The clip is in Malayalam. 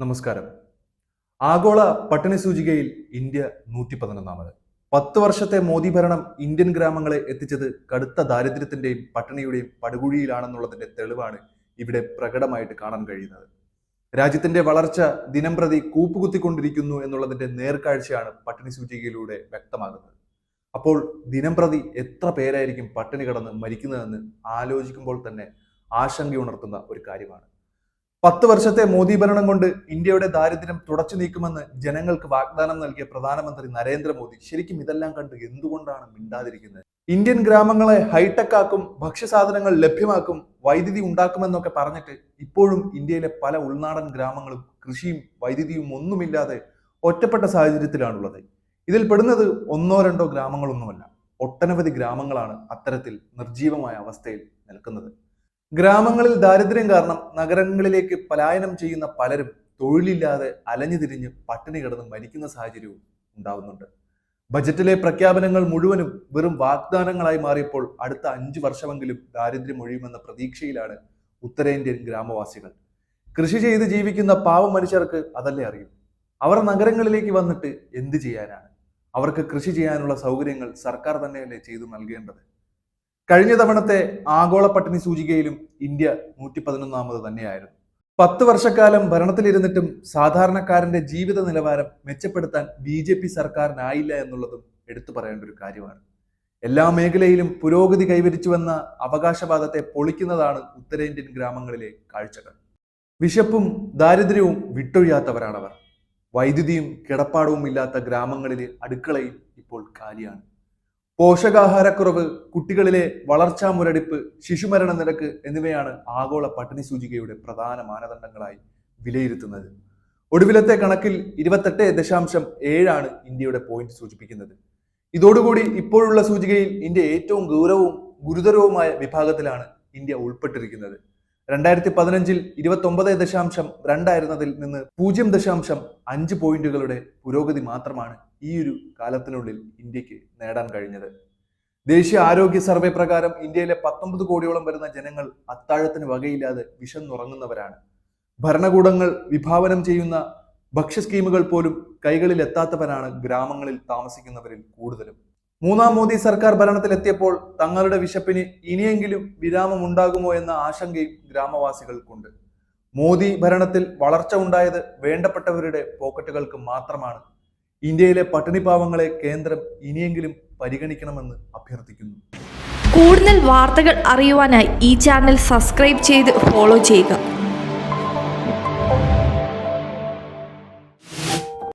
നമസ്കാരം. ആഗോള പട്ടിണി സൂചികയിൽ ഇന്ത്യ നൂറ്റി പതിനൊന്നാമത് പത്ത് വർഷത്തെ മോദി ഭരണം ഇന്ത്യൻ ഗ്രാമങ്ങളെ എത്തിച്ചത് കടുത്ത ദാരിദ്ര്യത്തിന്റെയും പട്ടിണിയുടെയും പടുകുഴിയിലാണെന്നുള്ളതിന്റെ തെളിവാണ് ഇവിടെ പ്രകടമായിട്ട് കാണാൻ കഴിയുന്നത്. രാജ്യത്തിന്റെ വളർച്ച ദിനം പ്രതി കൂപ്പുകുത്തിക്കൊണ്ടിരിക്കുന്നു എന്നുള്ളതിന്റെ നേർക്കാഴ്ചയാണ് പട്ടിണി സൂചികയിലൂടെ വ്യക്തമാകുന്നത്. അപ്പോൾ ദിനം പ്രതി എത്ര പേരായിരിക്കും പട്ടിണി കിടന്ന് മരിക്കുന്നതെന്ന് ആലോചിക്കുമ്പോൾ തന്നെ ആശങ്കയുണർത്തുന്ന ഒരു കാര്യമാണ്. പത്ത് വർഷത്തെ മോദി ഭരണം കൊണ്ട് ഇന്ത്യയുടെ ദാരിദ്ര്യം തുടച്ചു നീക്കുമെന്ന് ജനങ്ങൾക്ക് വാഗ്ദാനം നൽകിയ പ്രധാനമന്ത്രി നരേന്ദ്രമോദി. ശരിക്കും ഇതെല്ലാം കണ്ട് എന്തുകൊണ്ടാണ് മിണ്ടാതിരിക്കുന്നത്? ഇന്ത്യൻ ഗ്രാമങ്ങളെ ഹൈടെക് ആക്കും ഭക്ഷ്യസാധനങ്ങൾ ലഭ്യമാക്കും വൈദ്യുതി ഉണ്ടാക്കുമെന്നൊക്കെ പറഞ്ഞിട്ട് ഇപ്പോഴും ഇന്ത്യയിലെ പല ഉൾനാടൻ ഗ്രാമങ്ങളും കൃഷിയും വൈദ്യുതിയും ഒന്നുമില്ലാതെ ഒറ്റപ്പെട്ട സാഹചര്യത്തിലാണുള്ളത്. ഇതിൽ പെടുന്നത് ഒന്നോ രണ്ടോ ഗ്രാമങ്ങളൊന്നുമല്ല. ഒട്ടനവധി ഗ്രാമങ്ങളാണ് അത്തരത്തിൽ നിർജീവമായ അവസ്ഥയിൽ നിൽക്കുന്നത്. ഗ്രാമങ്ങളിൽ ദാരിദ്ര്യം കാരണം നഗരങ്ങളിലേക്ക് പലായനം ചെയ്യുന്ന പലരും തൊഴിലില്ലാതെ അലഞ്ഞു തിരിഞ്ഞ് പട്ടിണി കിടന്ന് മരിക്കുന്ന സാഹചര്യവും ഉണ്ടാവുന്നുണ്ട്. ബജറ്റിലെ പ്രഖ്യാപനങ്ങൾ മുഴുവനും വെറും വാഗ്ദാനങ്ങളായി മാറിയപ്പോൾ അടുത്ത അഞ്ചു വർഷമെങ്കിലും ദാരിദ്ര്യം ഒഴിയുമെന്ന പ്രതീക്ഷയിലാണ് ഉത്തരേന്ത്യൻ ഗ്രാമവാസികൾ. കൃഷി ചെയ്ത് ജീവിക്കുന്ന പാവ മനുഷ്യർക്ക് അതല്ലേ അറിയൂ? അവർ നഗരങ്ങളിലേക്ക് വന്നിട്ട് എന്ത് ചെയ്യാനാണ്? അവർക്ക് കൃഷി ചെയ്യാനുള്ള സൗകര്യങ്ങൾ സർക്കാർ തന്നെയല്ലേ ചെയ്തു നൽകേണ്ടത്? കഴിഞ്ഞ തവണത്തെ ആഗോള പട്ടിണി സൂചികയിലും ഇന്ത്യ നൂറ്റി പതിനൊന്നാമത് തന്നെയായിരുന്നു. പത്ത് വർഷക്കാലം ഭരണത്തിലിരുന്നിട്ടും സാധാരണക്കാരന്റെ ജീവിത നിലവാരം മെച്ചപ്പെടുത്താൻ ബി ജെ പി സർക്കാരിനായില്ല എന്നുള്ളതും എടുത്തു പറയേണ്ട ഒരു കാര്യമാണ്. എല്ലാ മേഖലയിലും പുരോഗതി കൈവരിച്ചുവെന്ന അവകാശവാദത്തെ പൊളിക്കുന്നതാണ് ഉത്തരേന്ത്യൻ ഗ്രാമങ്ങളിലെ കാഴ്ചകൾ. വിശപ്പും ദാരിദ്ര്യവും വിട്ടൊഴിയാത്തവരാണവർ. വൈദ്യുതിയും കിടപ്പാടവും ഇല്ലാത്ത ഗ്രാമങ്ങളിലെ അടുക്കളയിൽ ഇപ്പോൾ കാലിയാണ്. പോഷകാഹാരക്കുറവ് കുട്ടികളിലെ വളർച്ചാ മുരടിപ്പ് ശിശുമരണ നിരക്ക് എന്നിവയാണ് ആഗോള പട്ടിണി സൂചികയുടെ പ്രധാന മാനദണ്ഡങ്ങളായി വിലയിരുത്തുന്നത്. ഒടുവിലത്തെ കണക്കിൽ ഇരുപത്തെട്ട് ദശാംശം ഏഴാണ് ഇന്ത്യയുടെ പോയിന്റ് സൂചിപ്പിക്കുന്നത്. ഇതോടുകൂടി ഇപ്പോഴുള്ള സൂചികയിൽ ഇന്ത്യ ഏറ്റവും ഗൗരവവും ഗുരുതരവുമായ വിഭാഗത്തിലാണ് ഇന്ത്യ ഉൾപ്പെട്ടിരിക്കുന്നത്. രണ്ടായിരത്തി പതിനഞ്ചിൽ ഇരുപത്തി ഒമ്പത് ദശാംശം രണ്ടായിരുന്നതിൽ നിന്ന് പൂജ്യം ദശാംശം അഞ്ച് പോയിന്റുകളുടെ പുരോഗതി മാത്രമാണ് ഈ ഒരു കാലത്തിനുള്ളിൽ ഇന്ത്യയ്ക്ക് നേടാൻ കഴിഞ്ഞത്. ദേശീയ ആരോഗ്യ സർവേ പ്രകാരം ഇന്ത്യയിലെ പത്തൊമ്പത് കോടിയോളം വരുന്ന ജനങ്ങൾ അത്താഴത്തിന് വകയില്ലാതെ വിശന്നുറങ്ങുന്നവരാണ്. ഭരണകൂടങ്ങൾ വിഭാവനം ചെയ്യുന്ന ഭക്ഷ്യ സ്കീമുകൾ പോലും കൈകളിൽ എത്താത്തവരാണ് ഗ്രാമങ്ങളിൽ താമസിക്കുന്നവരിൽ കൂടുതലും. മൂന്നാം മോദി സർക്കാർ ഭരണത്തിലെത്തിയപ്പോൾ തങ്ങളുടെ വിശപ്പിന് ഇനിയെങ്കിലും വിരാമം ഉണ്ടാകുമോ എന്ന ആശങ്കയും ഗ്രാമവാസികൾക്കുണ്ട്. മോദി ഭരണത്തിൽ വളർച്ച ഉണ്ടായത് വേണ്ടപ്പെട്ടവരുടെ പോക്കറ്റുകൾക്ക് മാത്രമാണ്. ഇന്ത്യയിലെ പട്ടിണിപ്പാവങ്ങളെ കേന്ദ്രം ഇനിയെങ്കിലും പരിഗണിക്കണമെന്ന് അഭ്യർത്ഥിക്കുന്നു. കൂടുതൽ വാർത്തകൾ അറിയുവാനായി ഈ ചാനൽ സബ്സ്ക്രൈബ് ചെയ്ത് ഫോളോ ചെയ്യുക.